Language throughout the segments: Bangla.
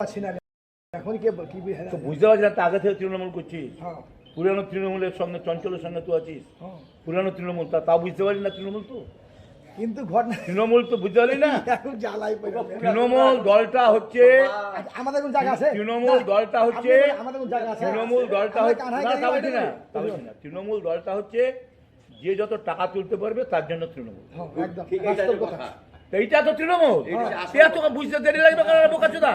পাচ্ছি না। এখন কে কি বুঝতে পারছি না তা আগে থেকে তৃণমূল করছিস? হ্যাঁ। পুরানো তৃণমূলের সঙ্গে চঞ্চলের সঙ্গে তুই আছিস? হ্যাঁ। পুরানো তৃণমূল তা তাও বুঝতে পারি না তৃণমূল তো? কিন্তু ঘটনা তৃণমূল তো বুঝতে পারি না? জ্বালাই তৃণমূল দলটা হচ্ছে আচ্ছা, আমাদের কোন জায়গা আছে? তৃণমূল দলটা হচ্ছে আমাদের কোন জায়গা আছে? তৃণমূল দলটা হচ্ছে না তৃণমূল দলটা হচ্ছে যে যত টাকা তুলতে পারবে তার জন্য তৃণমূল। হ্যাঁ, একদম। বাস্তব কথা। তো এইটা তো তৃণমূল। এটা তোকে বুঝতে দেরি লাগবে কেন বোকা বোকাচোদা?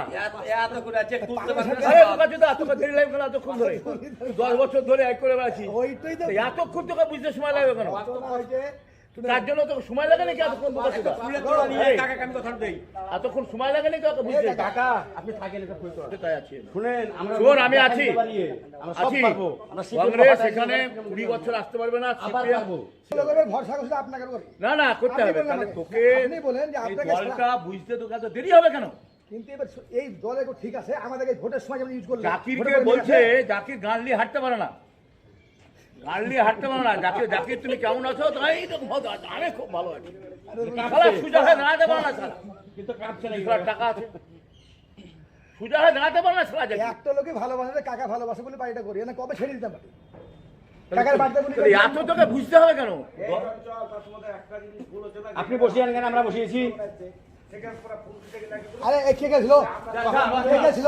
আরে বোকাচোদা তোকে দেরি লাগবে কেন এতক্ষণ ধরে? দশ বছর ধরে এক করে বেড়াচ্ছি। এতক্ষণ তোকে বুঝতে সময় লাগবে কেন? তার জন্য তোকে সময় লাগে নাকি এতক্ষণ এতক্ষণ সময় লাগে নাকি বুঝতে? কাকা আপনি থাকেন এটা কই তো তাই আছি। শুনেন আমরা শোন, আমি আছি। আমরা সব আছি। পারব। আমরা কংগ্রেস এখানে একদম কুড়ি বছর আসতে পারবে না আবার পারব। না না করতে হবে। তাহলে তোকে আপনি বলেন যে আপনাকে দলটা বুঝতে তোকে এত দেরি হবে কেন? কিন্তু এবার এই দলে ঠিক আছে আমাদেরকে ভোটের সময় যেমন ইউজ করলে জাকিরকে বলছে জাকির গান নিয়ে হাঁটতে পারে না। নিয়ে হাঁটতে পারে না। জাকির জাকির তুমি কেমন আছো? তাই তো ভালো আছি। আমি খুব ভালো আছি। সুজা হয়ে দাঁড়াতে পারে না কিন্তু কাঁপছে না টাকা আছে। সুজা হয়ে দাঁড়াতে পারে না একটা লোকে ভালোবাসে কাকা ভালোবাসে বলে বাড়িটা করি। না কবে ছেড়ে দিতে পারি? তোকে বুঝতে হবে কেন? আপনি বসিয়ে কেন? আমরা বসিয়েছি আরে এ কে গেছিল? কে গেছিল?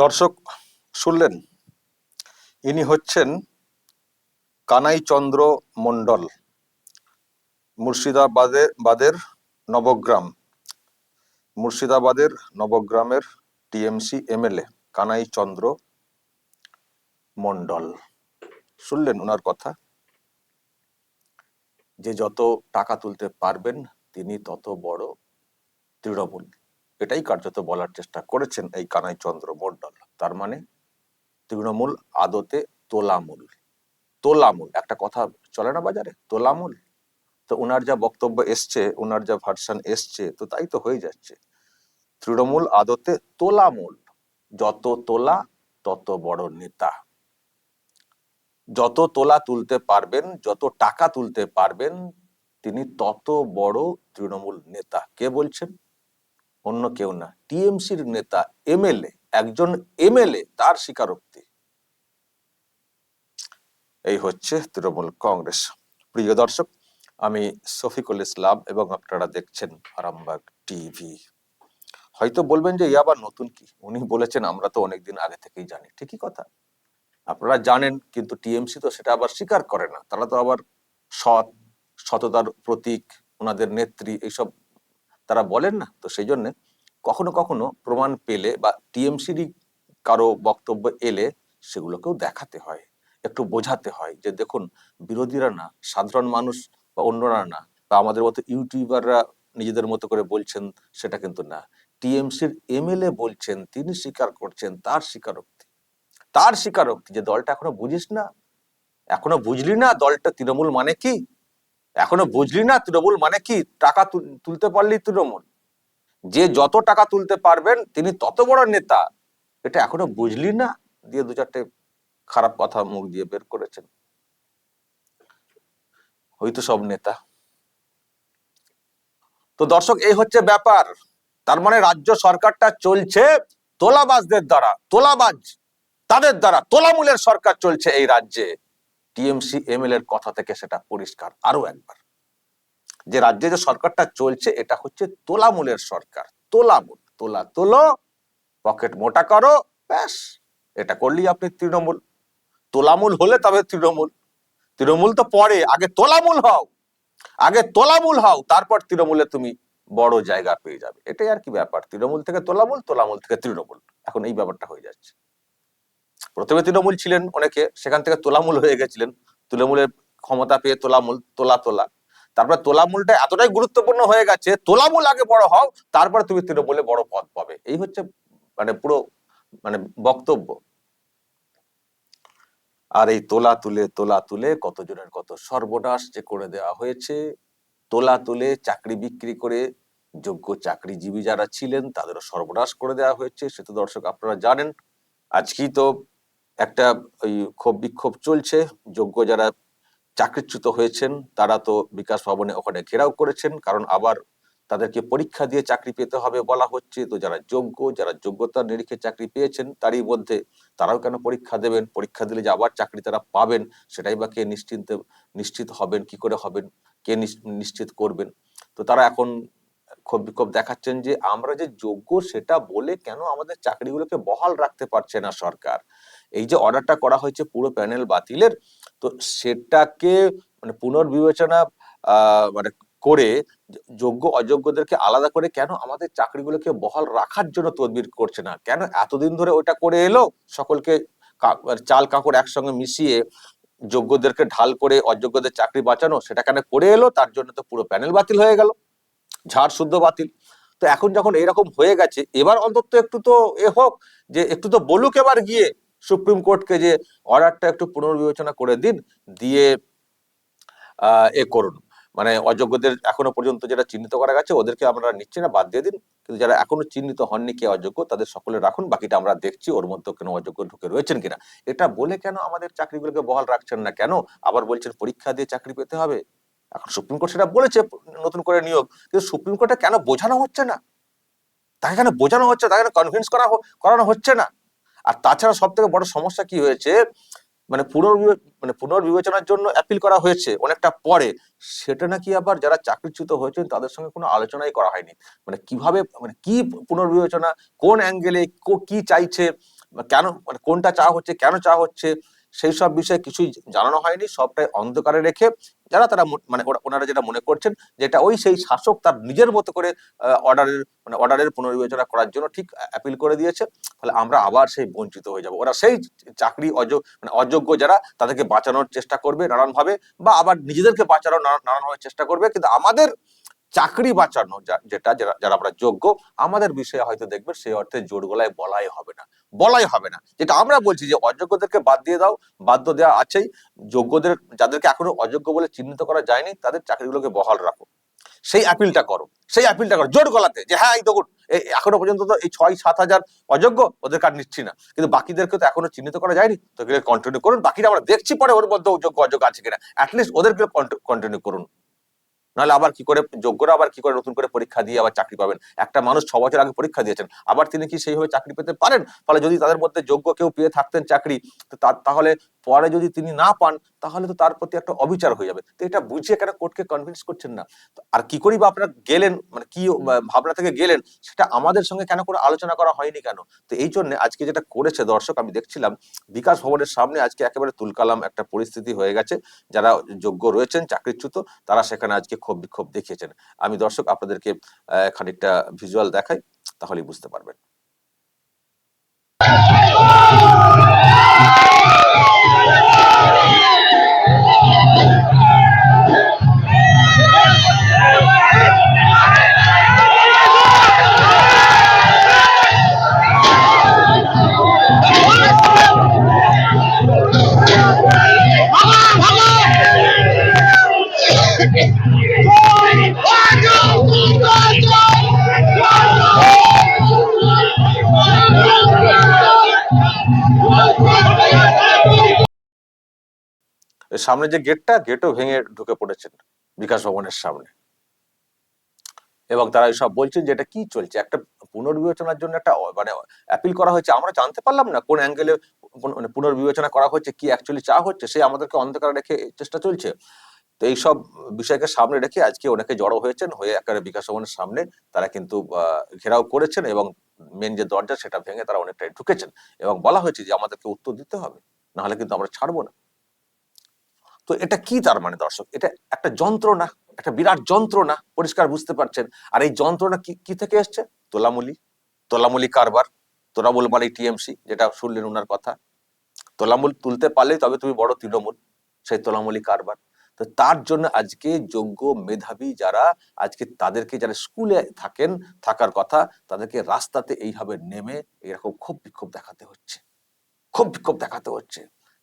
দর্শক শুনলেন? ইনি হচ্ছেন কানাই চন্দ্র মণ্ডল, মুর্শিদাবাদে, বাদের নবগ্রাম, মুর্শিদাবাদের নবগ্রামের টিএমসি এমএলএ কানাই চন্দ্র মণ্ডল। শুনলেন ওনার কথা? যে যত টাকা তুলতে পারবেন, তিনি তত বড় তৃণমূল। এটাই কার্যত বলার চেষ্টা করেছেন এই কানাই চন্দ্র মণ্ডল। তার মানে তৃণমূল আদতে তোলামূল। তোলামূল, একটা কথা চলে না বাজারে? তোলামূল। তো ওনার যা বক্তব্য এসছে ওনার যা ভার্সন এসছে, তো তাই তো হয়ে যাচ্ছে। তৃণমূল আদতে তোলামূল, যত তোলা, তত বড় নেতা। যত তোলা তুলতে পারবেন, যত টাকা তুলতে পারবেন, তিনি তত বড় তৃণমূল নেতা। কে বলছেন? অন্য কেউ না। টিএমসির নেতা, এমএলএ। একজন এমএলএ তার স্বীকারোক্তি। এই হচ্ছে তৃণমূল কংগ্রেস। প্রিয় দর্শক, আমি শফিকুল ইসলাম এবং আপনারা দেখছেন আরামবাগ টিভি। হয়তো বলবেন যে আবার নতুন কি? উনি বলেছেন, আমরা তো অনেকদিন আগে থেকেই জানি। ঠিকই কথা। আপনারা জানেন, কিন্তু টিএমসি তো সেটা আবার স্বীকার করে না। তারা তো আবার সৎ, সততার প্রতীক, ওনাদের নেত্রী, এইসব তারা বলেন না। তো সেই জন্য কখনো কখনো প্রমাণ পেলে বা টিএমসিরই কারও বক্তব্য এলে সেগুলোকেও দেখাতে হয়, একটু বোঝাতে হয় যে দেখুন, বিরোধীরা না, সাধারণ মানুষ বা অন্যরা না, বা আমাদের মতো ইউটিউবাররা নিজেদের মতো করে বলছেন সেটা কিন্তু না। টিএমসির এমএলএ বলছেন, তিনি স্বীকার করছেন তার স্বীকারোক্তি। তার স্বীকারোক্তি যে দলটা এখনও বুঝিস না, এখনও বুঝলি না দলটা তৃণমূল মানে কি? এখনও বুঝলি না তৃণমূল মানে কি? টাকা তুল- তুলতে পারলি তৃণমূল। যে যত টাকা তুলতে পারবেন, তিনি তত বড় নেতা। এটা এখনও বুঝলি না? দিয়ে দু চারটে খারাপ কথা মুখ দিয়ে বের করেছেন। হয়তো সব নেতা। তো দর্শক, এই হচ্ছে ব্যাপার। তার মানে রাজ্য সরকারটা চলছে তোলাবাজদের দ্বারা। তোলাবাজ তাদের দ্বারা। তোলামূলের সরকার চলছে এই রাজ্যে। টিএমসি এমএল এর কথা থেকে সেটা পরিষ্কার। আরও একবার। যে রাজ্যে যে সরকারটা চলছে, এটা হচ্ছে তোলামূলের সরকার। তোলামূল। তোলা তোলো, পকেট মোটা করো, ব্যাস। এটা করলেই আপনি তৃণমূল। তোলামূল হলে তবে তৃণমূল। তৃণমূল তো পরে, আগে তোলামূল হও। আগে তোলামূল হও, তারপর তৃণমূলে তুমি বড় জায়গা পেয়ে যাবে। এটাই আর কি ব্যাপার। তৃণমূল থেকে তোলামূল তোলামূল থেকে তৃণমূল। এখন এই ব্যাপারটা হয়ে যাচ্ছে। প্রথমে তৃণমূল ছিলেন অনেকে, সেখান থেকে তোলামূল হয়ে গেছিলেন। তৃণমূলের ক্ষমতা পেয়ে তোলামূল, তোলা তোলা। তারপরে তোলামূলটা এতটাই গুরুত্বপূর্ণ হয়ে গেছে, তোলামূল আগে বড় হও, তারপরে তুমি তৃণমূলে বড় পদ পাবে। এই হচ্ছে মানে পুরো মানে বক্তব্য। আর এই তোলা তুলে তোলা তুলে কতজনের কত সর্বনাশ যে করে দেওয়া হয়েছে। তোলা তুলে চাকরি বিক্রি করে যোগ্য চাকরিজীবী যারা ছিলেন, তাদেরও সর্বনাশ করে দেওয়া হয়েছে, সে তো দর্শক আপনারা জানেন। আজকেই তো একটা ওই ক্ষোভ বিক্ষোভ চলছে। যোগ্য যারা চাকরিচ্যুত হয়েছেন, তারা তো বিকাশ ভবনে ওখানে ঘেরাও করেছেন, কারণ আবার তাদেরকে পরীক্ষা দিয়ে চাকরি পেতে হবে বলা হচ্ছে। তো যারা যোগ্য, যারা যোগ্যতার নিরিখে চাকরি পেয়েছেন, তারই মধ্যে তারাও কেন পরীক্ষা দেবেন? পরীক্ষা দিলে যে আবার চাকরি তারা পাবেন, সেটাই বা কে নিশ্চিন্ত, নিশ্চিত হবেন, কি করে হবেন, কে নিশ- নিশ্চিত করবেন? তো তারা এখন ক্ষোভ বিক্ষোভ দেখাচ্ছেন যে আমরা যে যোগ্য সেটা বলে কেন আমাদের চাকরিগুলোকে বহাল রাখতে পারছে না সরকার? এই যে অর্ডারটা করা হয়েছে পুরো প্যানেল বাতিলের তো সেটাকে মানে পুনর্বিবেচনা মানে করে যোগ্য, অযোগ্যদেরকে আলাদা করে কেন আমাদের চাকরিগুলোকে বহাল রাখার জন্য তদবির করছে না? কেন এতদিন ধরে ওটা করে এলো? সকলকে কা- চাল কাপড় একসঙ্গে মিশিয়ে যোগ্যদেরকে ঢাল করে অযোগ্যদের চাকরি বাঁচানো, সেটা কেন করে এলো? তার জন্য তো পুরো প্যানেল বাতিল হয়ে গেল। ঝাড় শুদ্ধ বাতিল। তো এখন যখন এরকম হয়ে গেছে, এবার অন্তত একটু তো এ হোক যে, একটু তো বলুক এবার গিয়ে সুপ্রিম কোর্টকে যে অর্ডারটা একটু পুনর্বিবেচনা করে দিন, দিয়ে এ করুন। মানে অযোগ্যদের এখনও পর্যন্ত যেটা চিহ্নিত করা গেছে, ওদেরকে আমরা নিচ্ছি না বাদ দিয়ে দিন। কিন্তু যারা এখনও চিহ্নিত হননি কে অযোগ্য, তাদের সকলে রাখুন, বাকিটা আমরা দেখছি ওর মধ্যে কেন অযোগ্য ঢুকে রয়েছেন কিনা। এটা বলে কেন আমাদের চাকরিগুলোকে বহাল রাখছেন না? কেন? আবার বলছেন পরীক্ষা দিয়ে চাকরি পেতে হবে। এখন সুপ্রিম কোর্ট সেটা বলেছে, নতুন করে নিয়োগ। কিন্তু সুপ্রিম কোর্টে কেন বোঝানো হচ্ছে না? তাকে কেন বোঝানো হচ্ছে তাকে কেন কনভিন্স করা করানো হচ্ছে না? আর তাছাড়া সব থেকে বড় সমস্যা কি হয়েছে? মানে পুনর্বিবে মানে পুনর্বিবেচনার জন্য অ্যাপিল করা হয়েছে অনেকটা পরে। সেটা নাকি আবার যারা চাকরিচ্যুত হয়েছেন তাদের সঙ্গে কোনো আলোচনাই করা হয়নি। মানে কীভাবে মানে কি পুনর্বিবেচনা, কোন অ্যাঙ্গেলে কি চাইছে কেন মানে কোনটা চা হচ্ছে, কেন চা হচ্ছে? সেই সব বিষয়ে কিছুই জানানো হয়নি, সবটাই অন্ধকারে রেখে যারা তারা মানে ওনারা যেটা মনে করছেন যেটা ওই সেই শাসক তার নিজের মতো করে অর্ডারের মানে অর্ডারের পুনর্বিবেচনা করার জন্য ঠিক অ্যাপিল করে দিয়েছে ফলে আমরা আবার সেই বঞ্চিত হয়ে যাব। ওরা সেই চাকরি মানে অযোগ্য যারা তাদেরকে বাঁচানোর চেষ্টা করবে নানানভাবে বা আবার নিজেদেরকে বাঁচানোর নানা- নানান চেষ্টা করবে, কিন্তু আমাদের চাকরি বাঁচানো যেটা যারা আমরা যোগ্য, আমাদের বিষয়ে হয়তো দেখবে সেই অর্থে জোর গলায় বলাই হবে না। বলাই হবে না। যেটা আমরা বলছি যে অযোগ্যদেরকে বাদ দিয়ে দাও, বাধ্য দেওয়া আছেই। যোগ্যদের, যাদেরকে এখনও অযোগ্য বলে চিহ্নিত করা যায়নি, তাদের চাকরিগুলোকে বহাল রাখো। সেই অ্যাপিলটা করো। সেই অ্যাপিলটা করো। জোর গলাতে যে হ্যাঁ এই এই এখনও পর্যন্ত তো এই ছয়, সাত হাজার অযোগ্য, ওদের কার্ড নিচ্ছি না। কিন্তু বাকিদেরকে তো এখনও চিহ্নিত করা যায়নি। তো কন্টিনিউ করুন। বাকিটা আমরা দেখছি পরে ওর মধ্যে যোগ্য অযোগ্য আছে কিনা। অ্যাটলিস্ট ওদেরকে কন্টিনিউ করুন। নাহলে আবার কি করে যোগ্যরা আবার কি করে নতুন করে পরীক্ষা দিয়ে আবার চাকরি পাবেন? একটা মানুষ ছ বছর আগে পরীক্ষা দিয়েছেন, আবার তিনি কি সেইভাবে চাকরি পেতে পারেন? ফলে যদি তাদের মধ্যে যোগ্য কেউ পেয়ে থাকতেন চাকরি তাহলে পরে যদি তিনি না পান, তাহলে তো তার প্রতি একটা অবিচার হয়ে যাবে। তো এটা বুঝিয়ে কেন কোর্টকে কনভিন্স করছেন না? আর কি করেই বা আপনারা গেলেন মানে কি ভাবনা থেকে গেলেন, সেটা আমাদের সঙ্গে কেন করে আলোচনা করা হয়নি কেন? তো এই জন্য আজকে যেটা করেছে দর্শক, আমি দেখছিলাম, বিকাশ ভবনের সামনে আজকে একেবারে তুলকালাম একটা পরিস্থিতি হয়ে গেছে। যারা যোগ্য রয়েছেন, চাকরিচ্যুত, তারা সেখানে আজকে ক্ষোভ বিক্ষোভ দেখিয়েছেন। আমি দর্শক আপনাদেরকে খানিকটা ভিজুয়াল দেখাই তাহলেই বুঝতে পারবেন। সামনে যে গেটটা, গেটও ভেঙে ঢুকে পড়েছেন বিকাশ ভবনের সামনে। এবং তারা সব বলছেন যে এটা কি চলছে? একটা পুনর্বিবেচনার জন্য একটা মানে অ্যাপিল করা হয়েছে। আমরা জানতে পারলাম না কোন অ্যাঙ্গেলে মানে পুনর্বিবেচনা করা হচ্ছে কি অ্যাকচুয়ালি চা হচ্ছে, সে আমাদেরকে অন্ধকারে রেখে চেষ্টা চলছে। তো এইসব বিষয়কে সামনে রেখে আজকে অনেকে জড়ো হয়েছেন হয়ে একেবারে বিকাশ ভবনের সামনে। তারা কিন্তু ঘেরাও করেছেন এবং মেন যে দরজা সেটা ভেঙে তারা অনেকটাই ঢুকেছেন। এবং বলা হয়েছে যে আমাদেরকে উত্তর দিতে হবে, নাহলে কিন্তু আমরা ছাড়বো না। তো এটা কি তার মানে দর্শক? এটা একটা যন্ত্রণা, একটা বিরাট যন্ত্রণা, পরিষ্কার বুঝতে পারছেন। আর এই যন্ত্রণা কি কি থেকে এসছে? তোলামুলি তোলামুলি কারবার তোলামুল মানে টিএমসি, যেটা শুনলেন ওনার কথা। তোলামূল তুলতে পারলে তবে তুমি বড় তৃণমূল, সেই তোলামুলি কারবার। তো তার জন্য আজকে যোগ্য মেধাবী যারা, আজকে তাদেরকে যারা স্কুলে থাকেন, থাকার কথা, তাদেরকে রাস্তাতে এইভাবে নেমে এরকম ক্ষোভ বিক্ষোভ দেখাতে হচ্ছে। ক্ষোভ বিক্ষোভ দেখাতে হচ্ছে।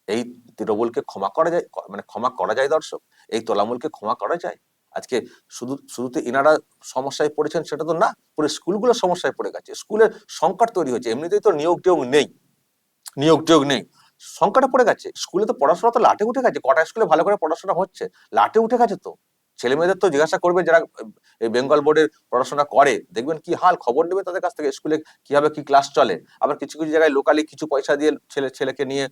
এই তৃণমূলকে ক্ষমা করা যায় মানে ক্ষমা করা যায় দর্শক, এই তোলামূলকে ক্ষমা করা যায়। আজকে শুধু শুধুতে ইনারা সমস্যায় পড়েছেন সেটা তো না, পুরো স্কুলগুলো সমস্যায় পড়ে গেছে। স্কুলের সংকট তৈরি হয়েছে, এমনিতেই তো নিয়োগ টিয়োগ নেই, নিয়োগ টিয়োগ নেই। সংকটে পড়ে গেছে, স্কুলে তো পড়াশোনা তো লাটে উঠে গেছে, কটা স্কুলে ভালো করে পড়াশোনা হচ্ছে, লাটে উঠে গেছে তো। ছেলে মেয়েদের তো জিজ্ঞাসা করবে যারা বেঙ্গল বোর্ডের পড়াশোনা করে দেখবেন কি হাল খবর নেবে তাদের কাছ থেকে স্কুলে কীভাবে কি ক্লাস চলে। আবার কিছু কিছু জায়গায় লোকালি কিছু পয়সা দিয়ে ছেলে ছেলেকে নিয়ে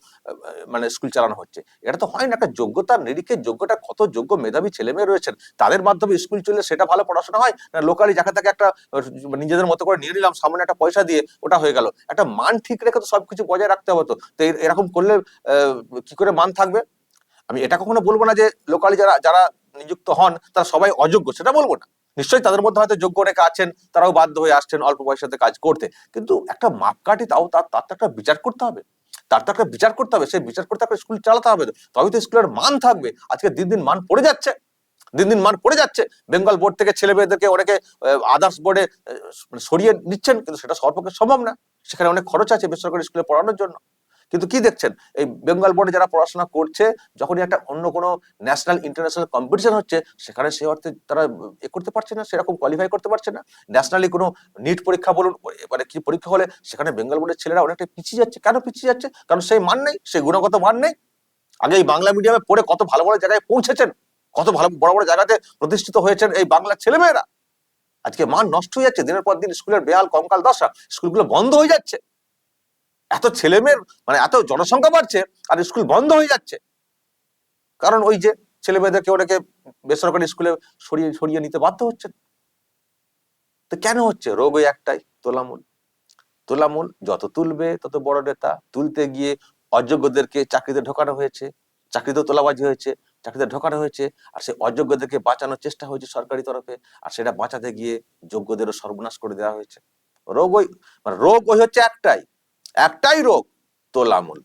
মানে স্কুল চালানো হচ্ছে। এটা তো হয় না একটা যোগ্যতার নিরিখে যোগ্যটা কত যোগ্য মেধাবী ছেলে মেয়ে রয়েছেন তাদের মাধ্যমে স্কুল চললে সেটা ভালো পড়াশোনা হয়? না লোকালি যাকে তাকে একটা আহ, নিজেদের মতো করে নিয়ে নিলাম সামনে একটা পয়সা দিয়ে ওটা হয়ে গেল। একটা মান ঠিক রেখে তো সবকিছু বজায় রাখতে হবে তো। এরকম করলে কি করে মান থাকবে? আমি এটা কখনো বলব না যে লোকালি যারা যারা নিযুক্ত হন, তারা সবাই অযোগ্য, সেটা বলব না। নিশ্চয়ই তাদের মধ্যে হয়তো যোগ্য অনেকে আছেন, তারাও বাধ্য হয়ে আসছেন অল্প পয়সাতে কাজ করতে। কিন্তু একটা মাপকাঠি, তাও তার তার তো একটা বিচার করতে হবে। তার তো একটা বিচার করতে হবে সেই বিচার করতে একটা স্কুল চালাতে হবে। তো। তবেই তো স্কুলের মান থাকবে। আজকে দিন দিন মান পড়ে যাচ্ছে। দিন দিন মান পড়ে যাচ্ছে। বেঙ্গল বোর্ড থেকে ছেলে মেয়েদেরকে অনেকে আদার্স বোর্ডে সরিয়ে নিচ্ছেন, কিন্তু সেটা সর্বপক্ষে সম্ভব না। সেখানে অনেক খরচ আছে বেসরকারি স্কুলে পড়ানোর জন্য। কিন্তু কি দেখছেন? এই বেঙ্গল বোর্ডে যারা পড়াশোনা করছে, যখনই একটা অন্য কোনো ন্যাশনাল ইন্টারন্যাশনাল কম্পিটিশন হচ্ছে, সেখানে সে অর্থে তারা এ করতে পারছে না, সেরকম কোয়ালিফাই করতে পারছে না। ন্যাশনালি কোনো নিট পরীক্ষা বলুন মানে কি পরীক্ষা হলে সেখানে বেঙ্গল বোর্ডের ছেলেরা অনেকটা পিছিয়ে যাচ্ছে। কেন পিছিয়ে যাচ্ছে? কারণ সেই মান নেই, সেই গুণগত মান নেই। আগে এই বাংলা মিডিয়ামে পড়ে কত ভালো ভালো জায়গায় পৌঁছেছেন, কত ভালো বড় বড় জায়গাতে প্রতিষ্ঠিত হয়েছেন এই বাংলার ছেলেমেয়েরা। আজকে মান নষ্ট হয়ে যাচ্ছে, দিনের পর দিন স্কুলের বেহাল কঙ্কাল দশা, স্কুলগুলো বন্ধ হয়ে যাচ্ছে। এত ছেলেমেয়ের মানে এত জনসংখ্যা বাড়ছে আর স্কুল বন্ধ হয়ে যাচ্ছে। কারণ ওই যে ছেলে মেয়েদেরকে ওটাকে বেসরকারি স্কুলে সরিয়ে সরিয়ে নিতে বাধ্য হচ্ছে। তো কেন হচ্ছে? রোগ ওই একটাই, তোলামূল। তোলামূল, যত তুলবে তত বড় নেতা। তুলতে গিয়ে অযোগ্যদেরকে চাকরিতে ঢোকানো হয়েছে চাকরিতে তোলাবাজি হয়েছে, চাকরিতে ঢোকানো হয়েছে, আর সেই অযোগ্যদেরকে বাঁচানোর চেষ্টা হয়েছে সরকারি তরফে, আর সেটা বাঁচাতে গিয়ে যোগ্যদেরও সর্বনাশ করে দেওয়া হয়েছে। রোগ ওই মানে রোগ ওই হচ্ছে একটাই। একটাই রোগ তোলামুল।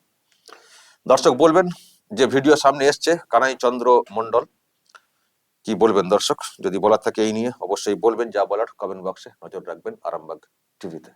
দর্শক বলবেন যে ভিডিও সামনে এসছে, কানাই চন্দ্র মন্ডল কি বলবেন দর্শক? যদি বলার থাকে এই নিয়ে অবশ্যই বলবেন, যা বলার কমেন্ট বক্সে নজর রাখবেন আরামবাগ টিভিতে।